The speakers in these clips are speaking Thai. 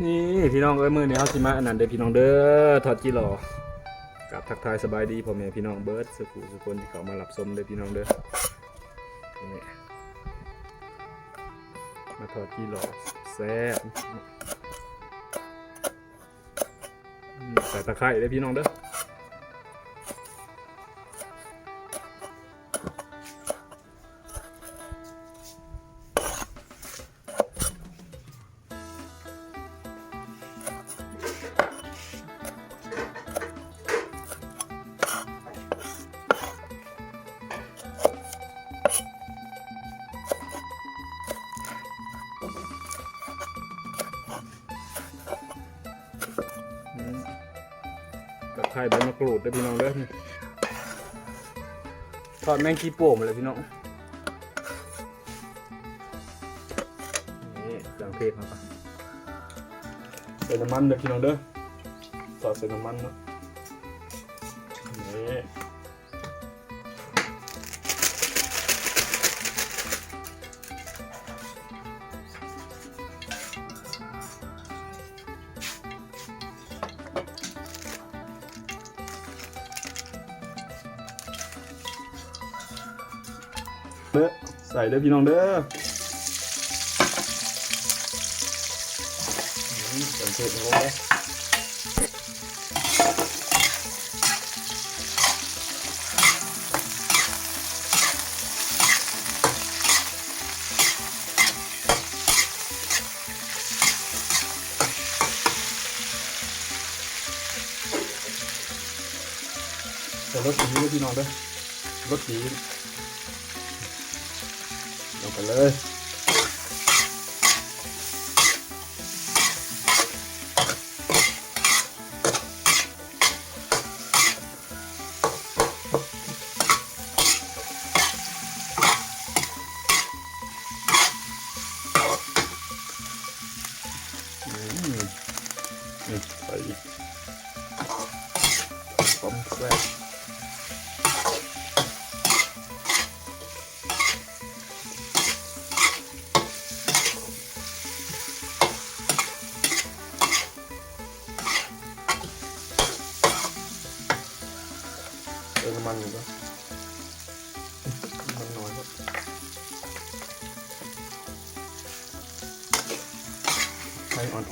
นี่พี่น้องเอ้ยมือนี้เขาสิมาอันนั้นเด้อพี่น้องเด้อทอดจีหลอกับทักทายสบายดีพ่อแม่พี่น้องเบิร์ดสุขุสุคนที่เขามาหลับสมเด้อพี่น้องเด้อนี่มาทอดจีหลอแซ่บใส่ตะไคร้เด้อพี่น้องเด้อ ตะไคร้ใบมะกรูดได้พี่น้องเด้อนี่ทอดแมงขี้โป่งมาเลยพี่น้องนี่เครื่องเทศมาปะใส่น้ำมันเด้อพี่น้องเด้อทอดใส่น้ำมันเนาะ เด้อใส่เด้อพี่น้องเด้ออืมสังเกตลงเลยใส่รสดีเด้อพี่น้องเด้อรสดี ลงไปเลย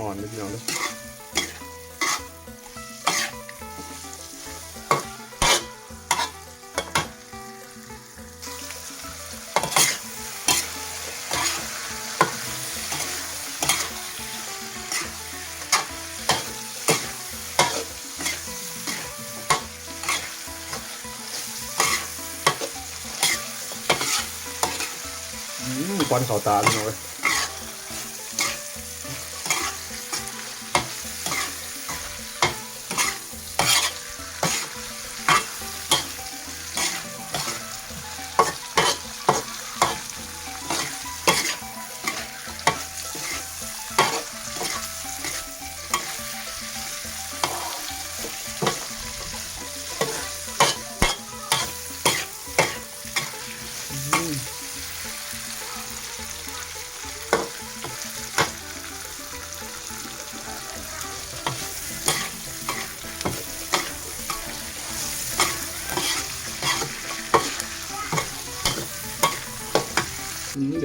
อ่อนๆเลยพี่น้องเลยอืมควันเขาตาพี่น้องเลย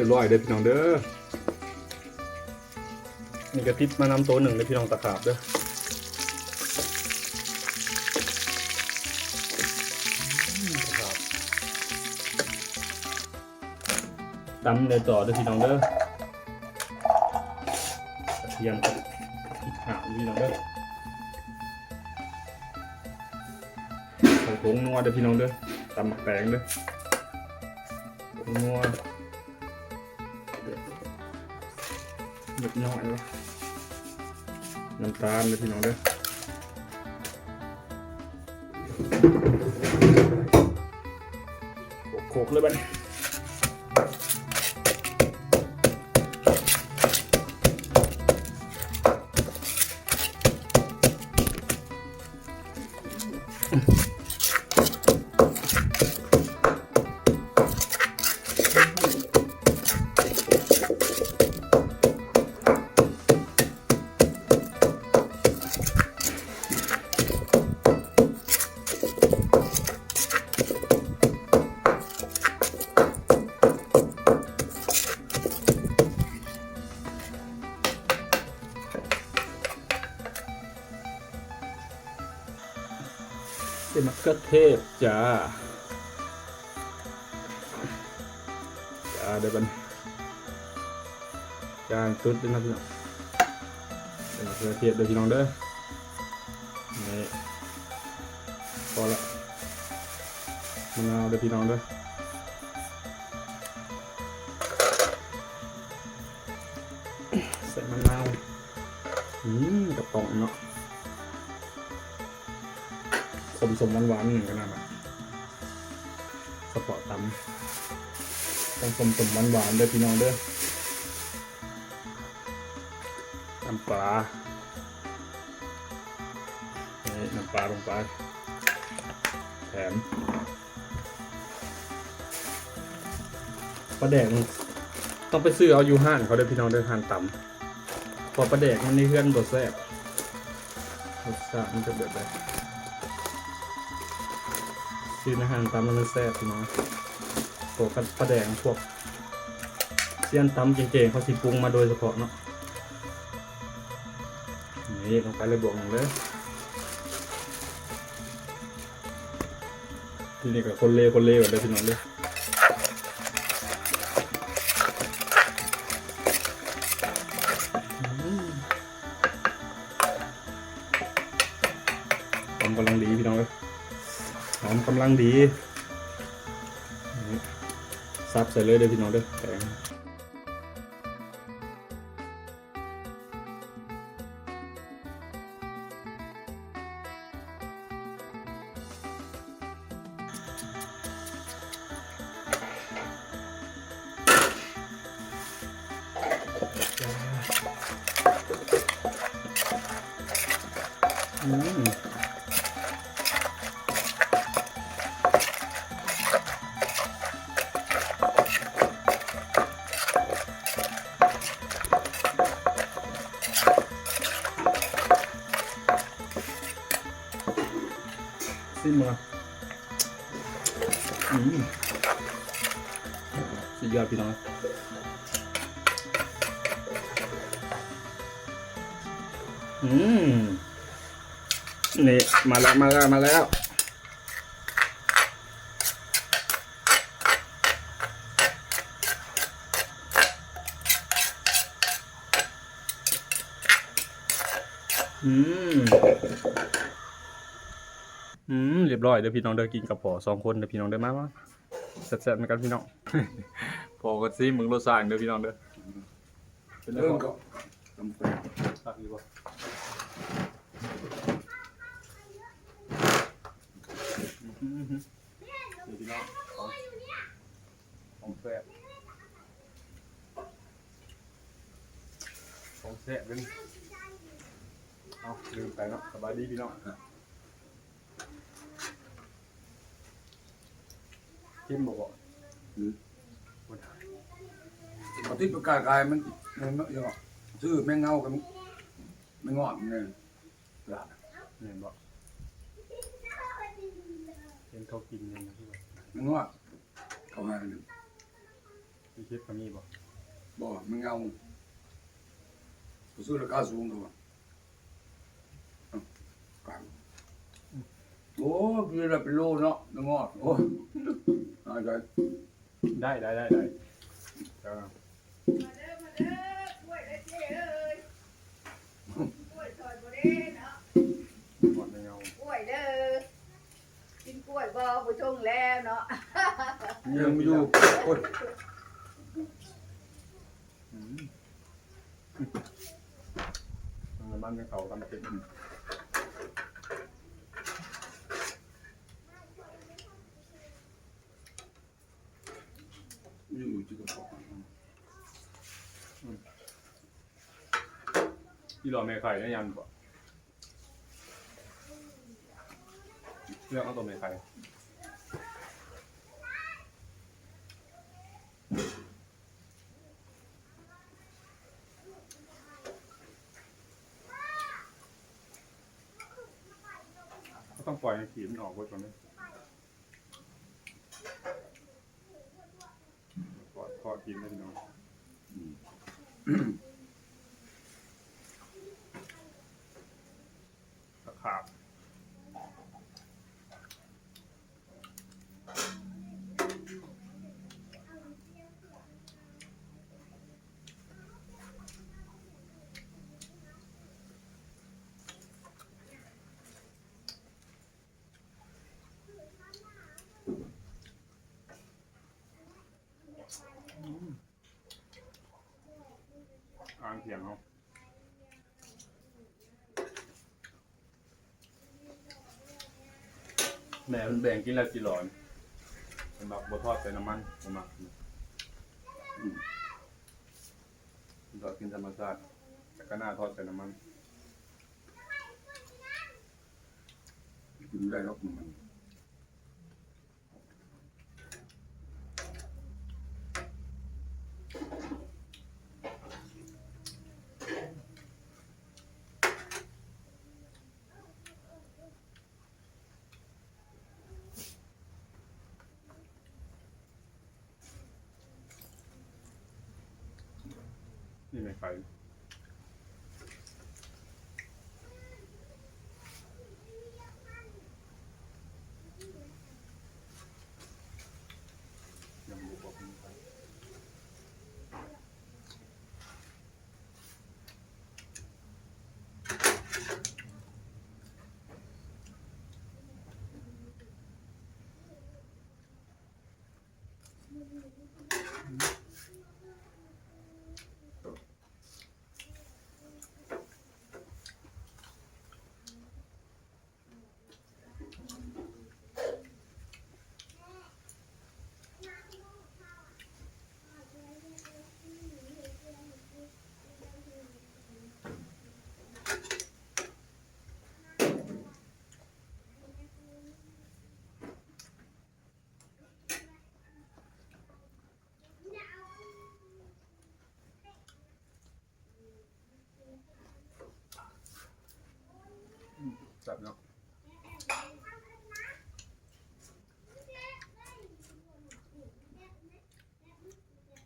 ยวรอยเด้อพี่น้องเด้อนี่กระติบมานำตัวหนึ่งเลยพี่น้องตะขาบเด้อตะขาบตำเลยต่อเด้อพี่น้องเด้อกระเทียมกับพริกหาวพี่น้องเด้อใส่ผงนัวเด้อพี่น้องเด้อตำแปลงเด้อผงนัว เล็กน้อยวะน้ำตาลเลยพี่น้องเด้อโขกเลยบ้าน เป็เทศจ้าจ้าเดี๋ยวกันจางตุ๊ดด้วยนะพี่น้องเป็นเขือเทศเด้อพี่น้องเด้อนี่พอละมะนาวเด้อพี่น้องเด้อใส่มะนาวอืมกระป๋องเนาะ สมหวานๆหนึ่งกันนะสปอร์ตตำต้องสมสมหวานหวานๆเด้อพี่น้องเด้อน้ำปลานี่น้ำปลาลงไปแถมปลาแดกนี่ต้องไปซื้อเอาอยู่ห้านเขาด้อพี่น้องเด้อห้านตำพอปลาแดกมันนี่เพื่อนบดแซ่บรสชาติมันจะเดือดเลย ซื้ออาหารตามมันแซ่บน้องพวกปลาแดงพวกเสี้ยนตำเก่งๆเขาสิปรุงมาโดยเฉพาะเนาะนี่ลงไปเลยบวกหนึ่งเลยที่นี้กับคนเลวคนเลวแบบพี่น้องเลยอืมกำลังดีพี่น้องเลย อมกำลังดีซับใส่เลยเด้อพี่น้องเด้อแตงอืม ซิมมาอืมสุดยอดพี่น้องอืมนี่มาแล้วมาแล้วมาแล้วอืม อืมเรียบร้อยเดี๋ยวพี่น้องเดินกินกับพอสองคนเดี๋ยวพี่น้องเดินมามาแซ่บๆเหมือนกันพี่น้อง พอกันซิมึงรสชาติเดี๋ยวพี่น้องเด้อเป็นเรื่เริ่อมงก็ลำแปงตักดีกว่าอืมนี่พี่น้องของของแซ่บของแซ่บเป็นเอาลืมไปเนาะสบายดีพี่น้อง จิ้มบอกว่าหรือเอาที่ประกาศกายมันมันมันยังชื่อแม่งเงากันไม่งอดเนี่ยละเห็นบอกเห็นเขากินยังไงที่ว่าไม่งอดเขาหาหนึ่งพี่คิดเขามีบอกบ่ไม่เงาเขาซื้อราคาสูงเขาว่าเอ้ากลาง โอ้คือเรเป็นโลเนาะไม่งอดโอ้ตายใจได้ได้ได้ได้เออมาเด้อมาเด้อกล้วยเด้เจ้เอ้ยกล้วยซอยบ่ได้เนาะหมดในเงากล้วยเด้อกินกล้วยบ่บ่ชงแล้วเนาะยังไม่อยู่โอ้ย อืมมันบ้านเป็นเขากันเป็น อยู่ที่กระเพาะที่รอแม่ไข่ได้ยันบ่เรื่องเอาตัวแม่ไข่ก็ต้องปล่อยให้ขีมันออกไว้ก่อนเลยปล่อยทอดกินได้พี่น้องตะขาางเที่ยงเขาแม่มันแบ่งกินแล้วสิหลอนมันมักบ่ทอดใส่น้ำมันมันมักอืมมันก็กินธรรมชาติแต่ก็น่าทอดใส่น้ำมันกินได้หรอกมัน นี่ไม่ไข่ยังบ่บอกมีไข่จั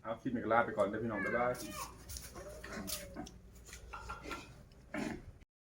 เอาคลิปนี้ก็ลาไปก่อนเด้อพี่น้องบ๊ายบาย